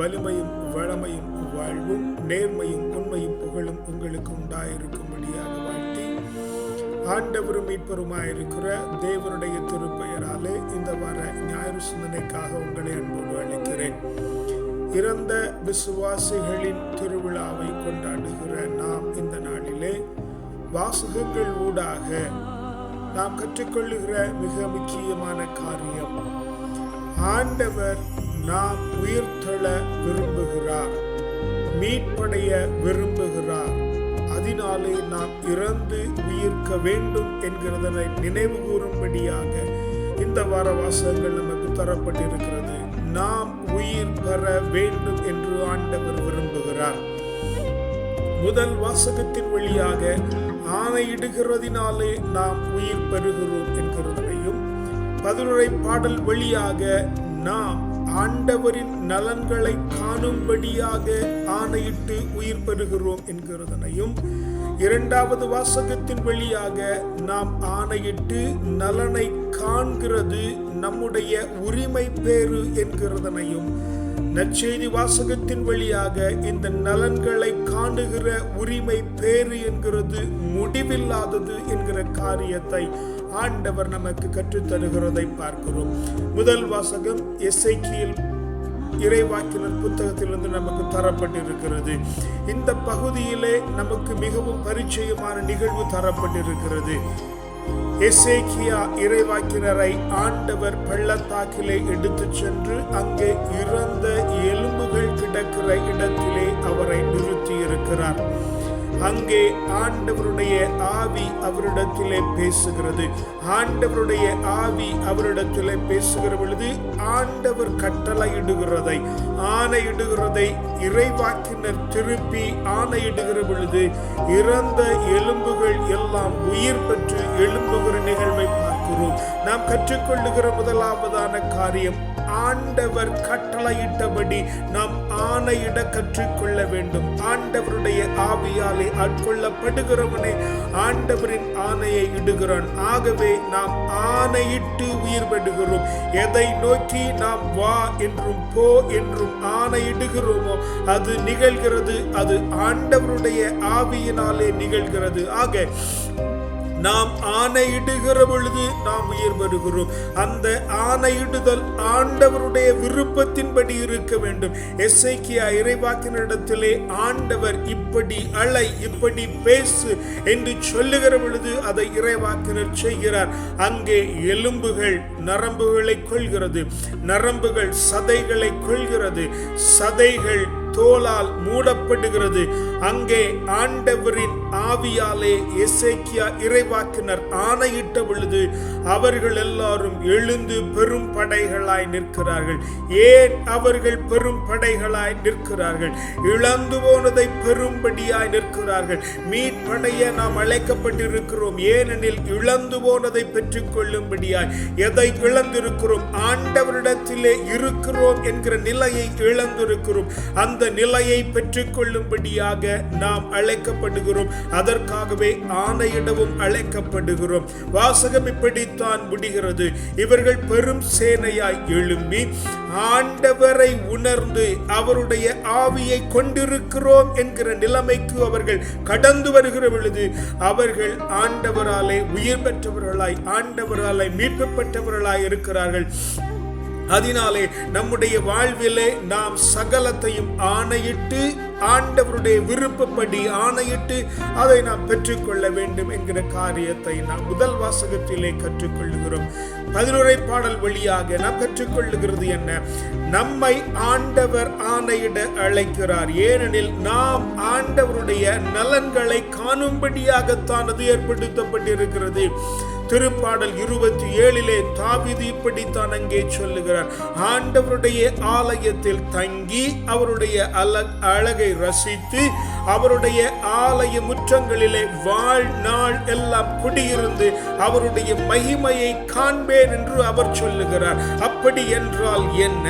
வலிமையும் வளமையும் வாழ்வும் நேர்மையும் உண்மையும் புகழும் உங்களுக்கு உண்டாயிருக்கும்படியாக வாழ்த்தி ஆண்டவரும் மீட்பருமாயிருக்கிற தேவனுடைய திருப்பெயராலே இந்த வார ஞாயிறு சிந்தனைக்காக உங்களை அன்போடு அழைக்கிறேன். இறந்த விசுவாசிகளின் திருவிழாவை கொண்டாடுகிற நாம் இந்த நாளிலே வாசகங்கள் ஊடாக நாம் கற்றுக்கொள்ளுகிற மிக முக்கியமான காரியம் ஆண்டவர் நாம் உயிர்த்தெழ விரும்புகிறார் மீட்படைய விரும்புகிறார். அதனாலே நாம் இறந்து உயிர்க்க வேண்டும் என்கிறதனை நினைவு கூறும்படியாக இந்த வார வாசகங்கள் நமக்கு தரப்பட்டிருக்கிறது. நாம் உயிர் பெற வேண்டும் என்று ஆண்டவர் விரும்புகிறார். முதல் வாசகத்தின் வழியாக ஆணையிடுகிறதினாலே நாம் உயிர் பெறுகிறோம் என்கிறதையும் பதிலுரை பாடல் வழியாக நாம் ஆண்டவரின் நலன்களை காணும்படியாக ஆணையிட்டு உயிர் பெறுகிறோம் என்கிறதனையும் இரண்டாவது வாசகத்தின் வழியாக நாம் ஆணையிட்டு நலனை காண்கிறது நம்முடைய உரிமை பேறு என்கிறதனையும் நற்செய்தி வாசகத்தின் வழியாக இந்த நலன்களை காணுகிற உரிமை பேறு என்கிறது முடிவில்லாதது என்கிற காரியத்தை ஆண்டவர் நமக்கு கற்றுத்தருகிறதை பார்க்கிறோம். முதல் வாசகம் எஸ்ஐக்கியில் இறைவாக்கினர் புத்தகத்திலிருந்து நமக்கு தரப்பட்டிருக்கிறது. இந்த பகுதியிலே நமக்கு மிகவும் பரிச்சயமான நிகழ்வு தரப்பட்டிருக்கிறது. எசேக்கியா இறைவாக்கினரை ஆண்டவர் பள்ளத்தாக்கிலே எடுத்துச் சென்று அங்கே இறந்த எலும்புகள் கிடக்கிற இடத்திலே அவரை நிறுத்தி இருக்கிறார் அங்கே ஆண்டவருடைய ஆவி அவரிடத்திலே பேசுகிறது. ஆண்டவருடைய ஆவி அவரிடத்திலே பேசுகிற பொழுது ஆண்டவர் கட்டளையிடுகிறதை ஆணையிடுகிறதை இறைவாக்கினர் திருப்பி ஆணையிடுகிற பொழுது இறந்த எலும்புகள் எல்லாம் உயிர் பெற்று எழும்புகிற நிகழ்வை குரு நாம் கற்றுக்கொள்ளுகிற முதலாவதான காரியம் ஆண்டவர் கட்டளையிட்டபடி நாம் ஆணையிட கற்றுக்கொள்ள வேண்டும். ஆண்டவருடைய ஆவியாலே ஆட்கொள்ளப்படுகிறவனே ஆண்டவரின் ஆணையை இடுகிறான். ஆகவே நாம் ஆணையிட்டு உயிர் பெறுகிறோம் எதை நோக்கி நாம் வா என்றும் போ என்றும் ஆணையிடுகிறோமோ அது நிகழ்கிறது. அது ஆண்டவருடைய ஆவியினாலே நிகழ்கிறது. ஆக நாம் ஆணையிடுகிற பொழுது நாம் உயிர் பெறுகிறோம். அந்த ஆணையிடுதல் ஆண்டவருடைய விருப்பத்தின்படி இருக்க வேண்டும். எஸ்ஐக்கியா இறைவாக்கினிடத்திலே ஆண்டவர் இப்படி அலை இப்படி பேசு என்று சொல்லுகிற பொழுது அதை இறைவாக்கினர் செய்கிறார். அங்கே எலும்புகள் நரம்புகளை கொள்கிறது நரம்புகள் சதைகளை கொள்கிறது சதைகள் தோலால் மூடப்படுகிறது. அங்கே ஆண்டவரின் ஆவியாலே எசேக்கியா இறைவாக்கினர் ஆணையிட்ட பொழுது அவர்கள் எல்லாரும் எழுந்து பெரும் படைகளாய் நிற்கிறார்கள். ஏன் அவர்கள் பெரும் படைகளாய் நிற்கிறார்கள்? இழந்து போனதை பெரும்படியாய் நிற்கிறார்கள். மீட்படைய நாம் அழைக்கப்பட்டிருக்கிறோம். ஏனெனில் இழந்து போனதை பெற்றுக் கொள்ளும்படியாய் எதை இழந்திருக்கிறோம்? ஆண்டவரிடத்திலே இருக்கிறோம் என்கிற நிலையை இழந்திருக்கிறோம். அந்த நிலையை பெற்றுக்கொள்ளும்படியாக நாம் அழைக்கப்படுகிறோம். அதற்காகவே ஆணையிடவும் அழைக்கப்படுகிறோம். வாசகம் இப்படித்தான் முடிகிறது. இவர்கள் பெரும் சேனையாய் எழும்பி ஆண்டவரை உணர்ந்து அவருடைய ஆவியை கொண்டிருக்கிறோம் என்கிற நிலைமைக்கு அவர்கள் கடந்து வருகிற பொழுது அவர்கள் ஆண்டவராலே உயிர் பெற்றவர்களாய் ஆண்டவராலே மீட்பு பெற்றவர்களாய் இருக்கிறார்கள். அதனாலே நம்முடைய வாழ்விலே நாம் சகலத்தையும் ஆணையிட்டு ஆண்டவருடைய விருப்பப்படி ஆணையிட்டு அதை நாம் பெற்றுக்கொள்ள வேண்டும் என்கிற காரியத்தை நாம் முதல் வாசகத்திலே கற்றுக்கொள்ளுகிறோம். பதிலுரை பாடல் வழியாக நாம் கற்றுக்கொள்ளுகிறது என்ன? நம்மை ஆண்டவர் ஆணையிட அழைக்கிறார். ஏனெனில் நாம் ஆண்டவருடைய நலன்களை காணும்படியாகத்தான் அது ஏற்படுத்தப்பட்டிருக்கிறது. திருப்பாடல் இருபத்தி ஏழிலே தாவிது இப்படித்தான் அங்கே சொல்லுகிறார் ஆண்டவருடைய ஆலயத்தில் தங்கி அவருடைய அல அழகை ரசித்து அவருடைய ஆலய முற்றங்களிலே வாழ்நாள் எல்லாம் குடியிருந்து அவருடைய மகிமையை காண்பேன் என்று அவர் சொல்லுகிறார். அப்படி என்றால் என்ன?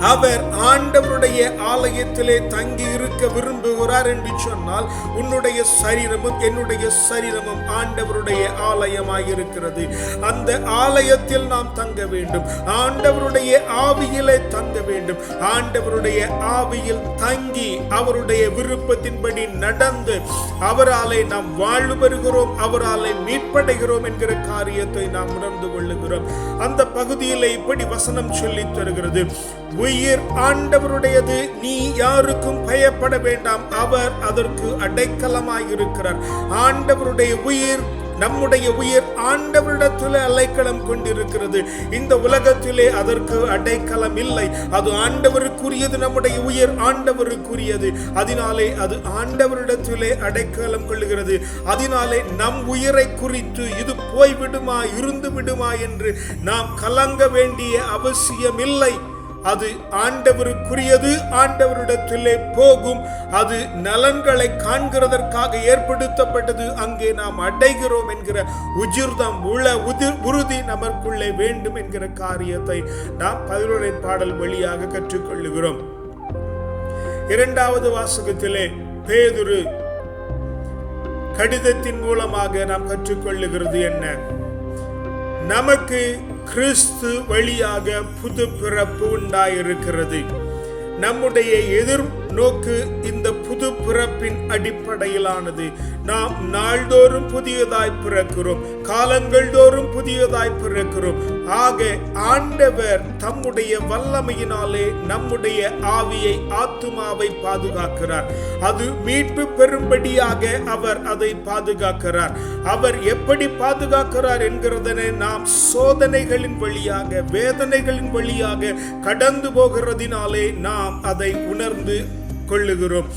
அவர் ஆண்டவருடைய ஆலய ஆலயத்திலே தங்கி இருக்க விரும்புகிறார் என்று சொன்னால் உன்னுடைய சரீரமும் என்னுடைய சரீரமும் ஆண்டவருடைய ஆலயமாக இருக்கிறது. அந்த ஆலயத்தில் நாம் தங்க வேண்டும். ஆண்டவருடைய ஆவியிலே தங்க வேண்டும். ஆண்டவருடைய ஆவியில் தங்கி அவருடைய விருப்பத்தின்படி நடந்து அவராலே நாம் வாழ்வு பெறுகிறோம் அவராலே மீட்படைகிறோம் என்கிற காரியத்தை நாம் உணர்ந்து கொள்ளுகிறோம். அந்த பகுதியிலே இப்படி வசனம் சொல்லி தருகிறது. உயிர் ஆண்டவருடையது நீ யாருக்கும் பயப்பட வேண்டாம். அவர் அதற்கு அடைக்கலமாய் இருக்கிறார் ஆண்டவருடைய உயிர் நம்முடைய உயிர் ஆண்டவரிடத்தில் அலைக்களம் கொண்டிருக்கிறது. இந்த உலகத்திலே அதற்கு அடைக்கலம் இல்லை. அது ஆண்டவருக்குரியது நம்முடைய உயிர் ஆண்டவருக்குரியது. அதனாலே அது ஆண்டவரிடத்திலே அடைக்கலம் கொள்கிறது அதனாலே நம் உயிரை குறித்து இது போய்விடுமா இருந்து விடுமா என்று நாம் கலங்க வேண்டிய அவசியமில்லை. அது ஆண்டவருக்குரியது ஆண்டவரிடத்திலே போகும். அது நலன்களை காண்கிறதற்காக ஏற்படுத்தப்பட்டது. அங்கே நாம் அடைகிறோம் என்கிற உஜிர்தம் உள உதிர் உறுதி நமக்குள்ளே வேண்டும் என்கிற காரியத்தை நாம் பதிலுரை பாடல் வழியாக கற்றுக்கொள்ளுகிறோம். இரண்டாவது வாசகத்திலே பேதுரு கடிதத்தின் மூலமாக நாம் கற்றுக்கொள்ளுகிறது என்ன? நமக்கு கிறிஸ்து வழியாக புது பிறப்பு உண்டாயிருக்கிறது. நம்முடைய நோக்கு இந்த புது பிறப்பின் அடிப்படையிலானது. நாம் நாள்தோறும் புதியதாய் பிறக்கிறோம். காலங்கள் தோறும் புதியதாய் பிறக்கிறோம். ஆக ஆண்டவர் தம்முடைய வல்லமையினாலே நம்முடைய ஆவியை ஆத்துமாவை பாதுகாக்கிறார். அது மீட்பு பெறும்படியாக அவர் அதை பாதுகாக்கிறார். அவர் எப்படி பாதுகாக்கிறார் என்கிறதனை நாம் சோதனைகளின் வழியாக வேதனைகளின் வழியாக கடந்து போகிறதினாலே நாம் அதை உணர்ந்து கொள்ளுகிறோம்.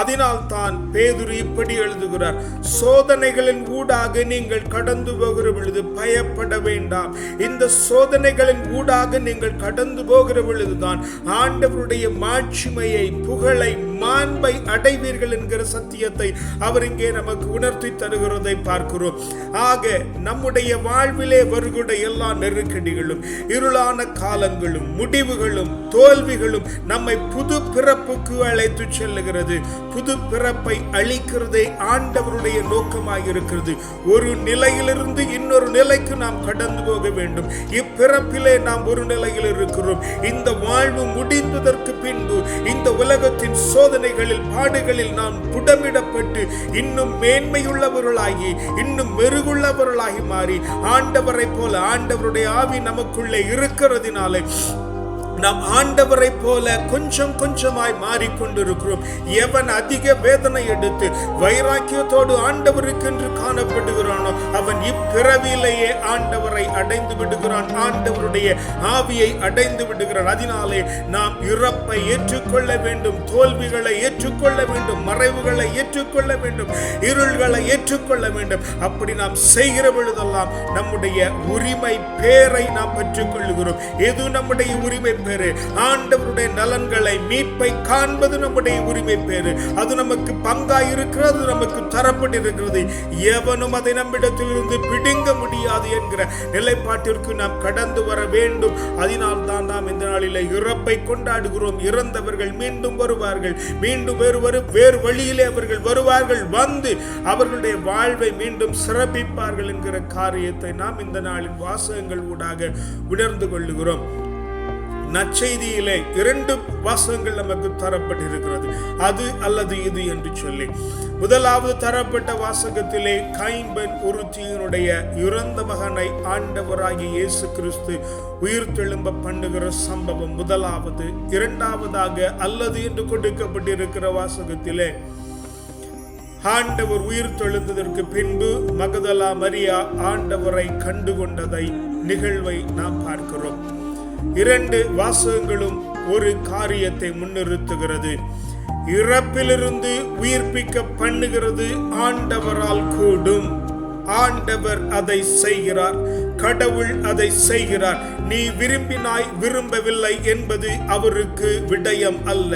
அதனால் தான் பேதுரு இப்படி எழுதுகிறார் சோதனைகளின் ஊடாக நீங்கள் கடந்து போகிற பொழுது பயப்பட வேண்டாம். இந்த சோதனைகளின் ஊடாக நீங்கள் கடந்து போகிற பொழுதுதான் ஆண்டவருடைய மாட்சிமையை புகழை மாண்பை அடைவீர்கள் என்கிற சத்தியத்தை அவர் இங்கே நமக்கு உணர்த்தி தருகிறதை பார்க்கிறோம். ஆக நம்முடைய வாழ்விலே வருகிற எல்லா நெருக்கடிகளும் இருளான காலங்களும் முடிவுகளும் தோல்விகளும் நம்மை புது பிறப்புக்கு அழைத்து செல்லுகிறது. புது பிறப்பை அளிக்கிறதே ஆண்டவருடைய நோக்கமாக இருக்கிறது ஒரு நிலையிலிருந்து இன்னொரு நிலைக்கு நாம் கடந்து போக வேண்டும். இப்பிறப்பிலே நாம் ஒரு நிலையில் இருக்கிறோம். இந்த வாழ்வு முடிந்ததற்கு பின்பு இந்த உலகத்தின் சோதனைகளில் பாடுகளில் நாம் புடமிடப்பட்டு இன்னும் மேன்மையுள்ளவர்களாகி இன்னும் மெருகுள்ளவர்களாகி மாறி ஆண்டவரை போல ஆண்டவருடைய ஆவி நமக்குள்ளே இருக்கிறதினாலே நாம் ஆண்டவரை போல கொஞ்சம் கொஞ்சமாய் மாறிக்கொண்டிருக்கிறோம். எவன் அதிக வேதனை எடுத்து வைராக்கியத்தோடு ஆண்டவருக்கென்று காணப்படுகிறானோ அவன் இப்பிறவிலேயே ஆண்டவரை அடைந்து விடுகிறான். ஆண்டவருடைய ஆவியை அடைந்து விடுகிறான் அதனாலே நாம் இறப்பை ஏற்றுக்கொள்ள வேண்டும் தோல்விகளை ஏற்றுக்கொள்ள வேண்டும் மறைவுகளை ஏற்றுக்கொள்ள வேண்டும் இருள்களை ஏற்றுக்கொள்ள வேண்டும். அப்படி நாம் செய்கிற பொழுதெல்லாம் நம்முடைய உரிமை பேரை நாம் பெற்றுக்கொள்கிறோம். எது நம்முடைய உரிமை பேரு ஆண்டவருடைய நலன்களை மீட்பை காண்பது நம்முடைய உரிமை பேரு. அது நமக்கு பங்கா இருக்கிறது நமக்கு தரப்பட்டிருக்கிறது. எவனும் அதை நம்மிடத்திலிருந்து பிடுங்க முடியாது என்கிற நிலைப்பாட்டிற்கு நாம் கடந்து வர வேண்டும். அதனால் தான் நாம் இந்த நாளில் இறப்பை கொண்டாடுகிறோம். இறந்தவர்கள் மீண்டும் வருவார்கள். மீண்டும் வேறு வரும் வேறு வழியிலே அவர்கள் வருவார்கள். வந்து அவர்களுடைய வாழ்வை மீண்டும் சிறப்பிப்பார்கள் என்கிற காரியத்தை நாம் இந்த நாளின் வாசகங்கள் ஊடாக உணர்ந்து கொள்ளுகிறோம். நற்செய்தியிலே இரண்டு வாசகங்கள் நமக்கு தரப்பட்டிருக்கிறது. அது அல்லது இது என்று சொல்லி. முதலாவது தரப்பட்ட வாசகத்திலே கைம்பன் ஒருத்தியினுடைய இறந்த மகனை ஆண்டவராகிய இயேசு கிறிஸ்து உயிர் தெழும்ப பண்ணுகிற சம்பவம் முதலாவது. இரண்டாவதாக அல்லது என்று கொடுக்கப்பட்டிருக்கிற வாசகத்திலே ஆண்டவர் உயிர் தெழுந்ததற்கு பின்பு மகதலா மரியா ஆண்டவரை கண்டு கொண்டதை நிகழ்வை நாம் பார்க்கிறோம். இரண்டு வாசகங்களும் ஒரு காரியத்தை முன்னிறுத்துகிறது. இறப்பிலிருந்து உயிர்ப்பிக்க பண்ணுகிறது ஆண்டவரால் கூடும். ஆண்டவர் அதை செய்கிறார். கடவுள் அதை செய்கிறார். நீ விரும்பினாய் விரும்பவில்லை என்பது அவருக்கு விடயம் அல்ல.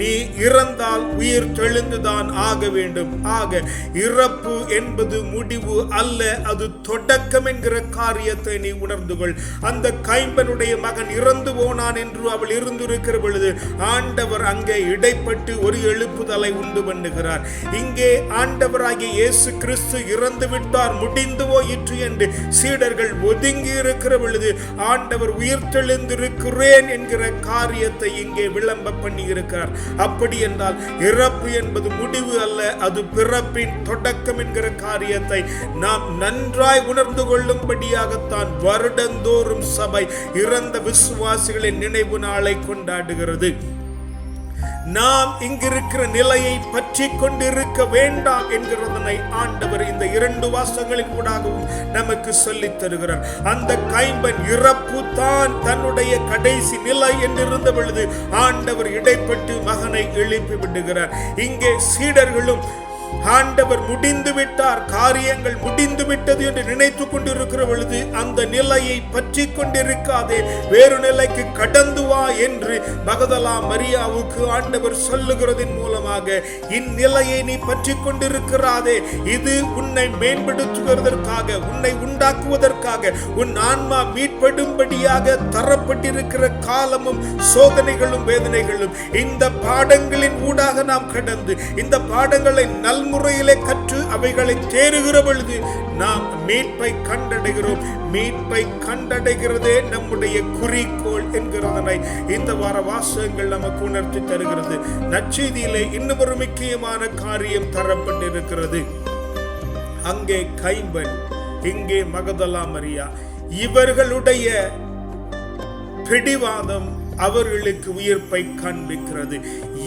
நீ இறந்தால் உயிர் தெளிந்துதான் ஆக வேண்டும். ஆக இறப்பு என்பது முடிவு அல்ல. அது தொடக்கம் என்கிற காரியத்தை நீ உணர்ந்து கொள். அந்த கைம்பனுடைய மகன் இறந்து போனான் என்று அவள் இருந்திருக்கிற பொழுது ஆண்டவர் அங்கே இடைப்பட்டு ஒரு எழுப்புதலை உண்டு பண்ணுகிறார். இங்கே ஆண்டவராகிய இயேசு கிறிஸ்து இறந்து விட்டார் முடிந்து போயிற்று என்று சீடர்கள் ஒதுங்கி இருக்கிற பொழுது ஆண்டவர் உயிர்த்தெழுந்திருக்கிறேன் என்கிற காரியத்தை இங்கே விளம்ப பண்ணி இருக்கிறார் அப்படி என்றால் இறப்பு என்பது முடிவு அல்ல அது பிறப்பின் தொடக்கம் என்கிற காரியத்தை நாம் நன்றாய் உணர்ந்து கொள்ளும்படியாகத்தான் வருடந்தோறும் சபை இறந்த விசுவாசிகளின் நினைவு நாளை கொண்டாடுகிறது. நாம் இங்கிருக்கிற நிலையை பற்றி கொண்டிருக்க வேண்டாம் என்கிறதனை ஆண்டவர் இந்த இரண்டு வாசங்களின் ஊடாகவும் நமக்கு சொல்லித் தருகிறார். அந்த கைம்பன் இறப்பு தான் தன்னுடைய கடைசி நிலை என்றிருந்த பொழுது ஆண்டவர் இடைப்பட்டு மகனை எழுப்பி விடுகிறார். இங்கே சீடர்களும் ஆண்டவர் முடிந்து விட்டார் காரியங்கள் முடிந்து விட்டது என்று நினைத்து கொண்டிருக்கிற பொழுது அந்த நிலையை பற்றி கொண்டிருக்காதே வேறு நிலைக்கு கடந்து வா என்று மகதலா மரியாவுக்கு ஆண்டவர் சொல்லுகிறதின் மூலமாக இந்நிலையை நீ பற்றி கொண்டிருக்கிறாதே இது உன்னை மேம்படுத்துவதற்காக உன்னை உண்டாக்குவதற்காக உன் ஆன்மா மீட்படும்படியாக தரப்பட்டிருக்கிற காலமும் சோதனைகளும் வேதனைகளும் இந்த பாடங்களின் ஊடாக நாம் கடந்து இந்த பாடங்களை நல்ல கல்முறையிலே கற்று அவைகளை தேறுகிற பொழுது நாம் மீட்பை கண்டடைகிறோம். மீட்பை கண்டடைகிறதே நம்முடைய குறிக்கோள் என்கிறதனை இந்த வார வாசகங்கள் நமக்கு உணர்த்தி தருகிறது. நச்செய்தியிலே இன்னும் ஒரு முக்கியமான காரியம் தரப்பட்டிருக்கிறது. அங்கே கைம்பன் இங்கே மகதலா மரியா. இவர்களுடைய பிடிவாதம் அவர்களுக்கு உயிர்ப்பை காண்பிக்கிறது.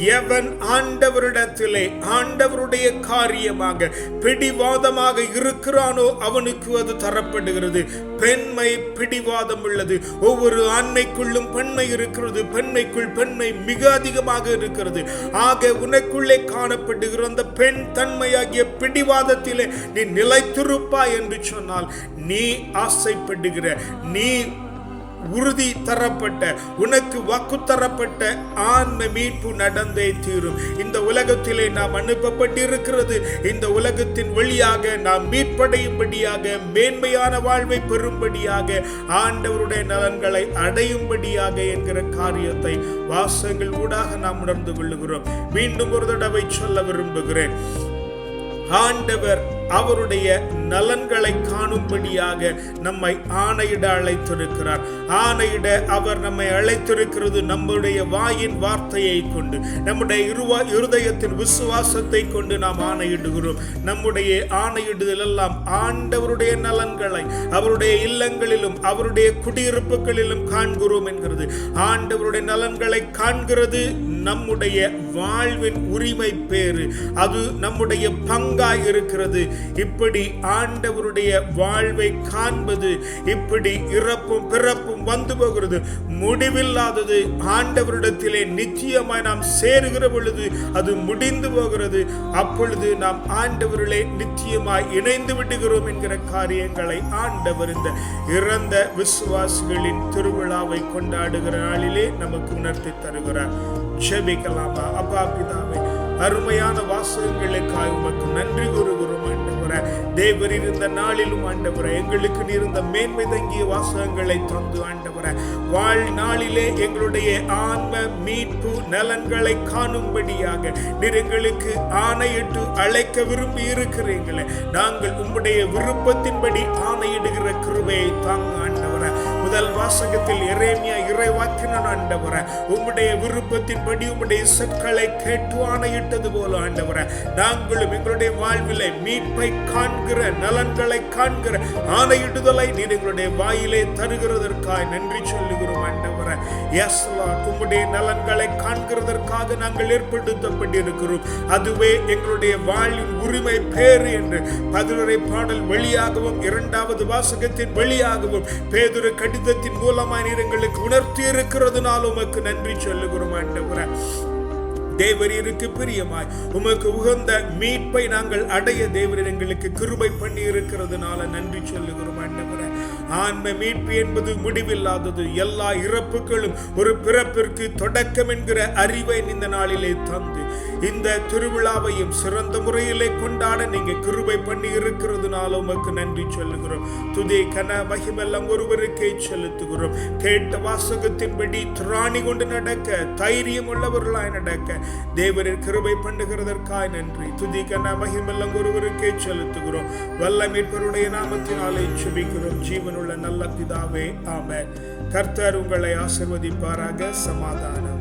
எவன் ஆண்டவரிடத்திலே ஆண்டவருடைய காரியமாக பிடிவாதமாக இருக்கிறானோ அவனுக்கு அது தரப்படுகிறது. பெண்மை பிடிவாதம் உள்ளது. ஒவ்வொரு ஆண்மைக்குள்ளும் பெண்மை இருக்கிறது. பெண்மைக்குள் பெண்மை மிக அதிகமாக இருக்கிறது. ஆக உனக்குள்ளே காணப்படுகிற அந்த பெண் தன்மையாகிய பிடிவாதத்திலே நீ நிலைத்திருப்பாய் என்று சொன்னால் நீ ஆசைப்படுகிற நீ உறுதி தரப்பட்ட உனக்கு வாக்கு தரப்பட்ட ஆன்ம மீட்பு நடந்தே தீரும். இந்த உலகத்திலே நாம் அனுப்பப்பட்டிருக்கிறது. இந்த உலகத்தின் வழியாக நாம் மீட்படையும்படியாக மேன்மையான வாழ்வை பெறும்படியாக ஆண்டவருடைய நலன்களை அடையும்படியாக என்கிற காரியத்தை வாசங்கள் ஊடாக நாம் உணர்ந்து கொள்ளுகிறோம். மீண்டும் ஒரு தடவை சொல்ல விரும்புகிறேன். ஆண்டவர் அவருடைய நலன்களை காணும்படியாக நம்மை ஆணையிட அழைத்திருக்கிறார். ஆணையிட அவர் நம்மை அழைத்திருக்கிறது நம்முடைய வாயின் வார்த்தையை கொண்டு நம்முடைய இருவா இருதயத்தின் விசுவாசத்தை கொண்டு நாம் ஆணையிடுகிறோம். நம்முடைய ஆணையிடுதல் எல்லாம் ஆண்டவருடைய நலன்களை அவருடைய இல்லங்களிலும் அவருடைய குடியிருப்புகளிலும் காண்கிறோம் என்கிறது. ஆண்டவருடைய நலன்களை காண்கிறது நம்முடைய வாழ்வின் உரிமை பேறு. அது நம்முடைய பங்காய் இருக்கிறது. இப்படி ஆண்டவருடைய வாழ்வை காண்பது இப்படி இறப்பும் பிறப்பும் வந்து போகிறது முடிவில்லாதது ஆண்டவரிடத்திலே நிச்சயமாய் நாம் சேருகிற பொழுது அது முடிந்து போகிறது. அப்பொழுது நாம் ஆண்டவரிலே நிச்சயமாய் இணைந்து விடுகிறோம் என்கிற காரியங்களை ஆண்டவர் இந்த இறந்த விசுவாசிகளின் திருவிழாவை கொண்டாடுகிற நாளிலே நமக்கு உணர்த்தி தருகிறார். ஜெபிக்கலாமா? அப்பா பிதாவே அருமையான வாசகங்களுக்காக உமக்கு நன்றி கூறுகிறோம். தேவர் இருந்த நாளிலும் ஆண்டவரே எங்களுக்கு இருந்த மேன்மை தங்கிய வாசகங்களை தந்து ஆண்டவரே. வாழ்நாளிலே எங்களுடைய ஆன்ம மீட்பு நலன்களை காணும்படியாக நீர் எங்களுக்கு ஆணையிட்டு அழைக்க விரும்பி இருக்கிறீங்களே நாங்கள் உம்முடைய விருப்பத்தின்படி ஆணையிடுகிற கிருபையை தாங்க முதல் வாசகத்தில் எரேமியா இறைவாக்கினான் ஆண்டவர உம்முடைய விருப்பத்தின்படி உம்முடைய சொற்களை கேட்டு ஆணையிட்டது போல ஆண்டவர நாங்களும் எங்களுடைய வாழ்விலை மீட்பை காண்கிற நலன்களை காண்கிற ஆணையிடுதலை நீர் எங்களுடைய வாயிலே தருகிறதற்காய் நன்றி சொல்லுகிறோம் ஆண்டவரே. எஸ் உம்முடைய நலன்களை காண்கிறதற்காக நாங்கள் ஏற்படுத்தப்பட்டிருக்கிறோம். அதுவே எங்களுடைய வாழ்வின் உரிமை பேறு என்று பதிலுரை பாடல் வெளியாகவும் இரண்டாவது வாசகத்தின் வெளியாகவும் பேதுரு கடிதத்தின் மூலமாய் நீர் எங்களுக்கு உணர்த்தி இருக்கிறதுனால உமக்கு நன்றி சொல்லுகிறோம் ஆண்டவரே. தேவரீருக்கு பிரியமாய். உமக்கு உகந்த மீட்பை நாங்கள் அடைய தேவரீர் எங்களுக்கு கிருபை பண்ணி இருக்கிறதுனால நன்றி சொல்லுகிறோம் ஆண்டவரே. ஆன்ம மீட்பு என்பது முடிவில்லாதது. எல்லா இறப்புகளும் ஒரு பிறப்பிற்கு தொடக்கம் என்கிற அறிவை இந்த நாளிலே தந்து இந்த திருவிழாவையும் சிறந்த முறையிலே கொண்டாட நீங்க கிருபை பண்ணி இருக்கிறதுனால உமக்கு நன்றி சொல்லுகிறோம். துதி கன மகிமெல்லாம் ஒருவருக்கே செலுத்துகிறோம். கேட்ட வாசகத்தின்படி திராணி கொண்டு நடக்க தைரியம் உள்ளவர்களாய் நடக்க தேவரின் கிருபை பண்ணுகிறதற்காய் நன்றி. துதி கன மகிமெல்லாம் ஒருவருக்கே செலுத்துகிறோம். வல்ல மீட்பருடைய நாமத்தினாலே செபிக்கிறோம் ஜீவனுள்ள நல்ல பிதாவே ஆம கர்த்தர் உங்களை ஆசிர்வதிப்பாராக. சமாதானம்.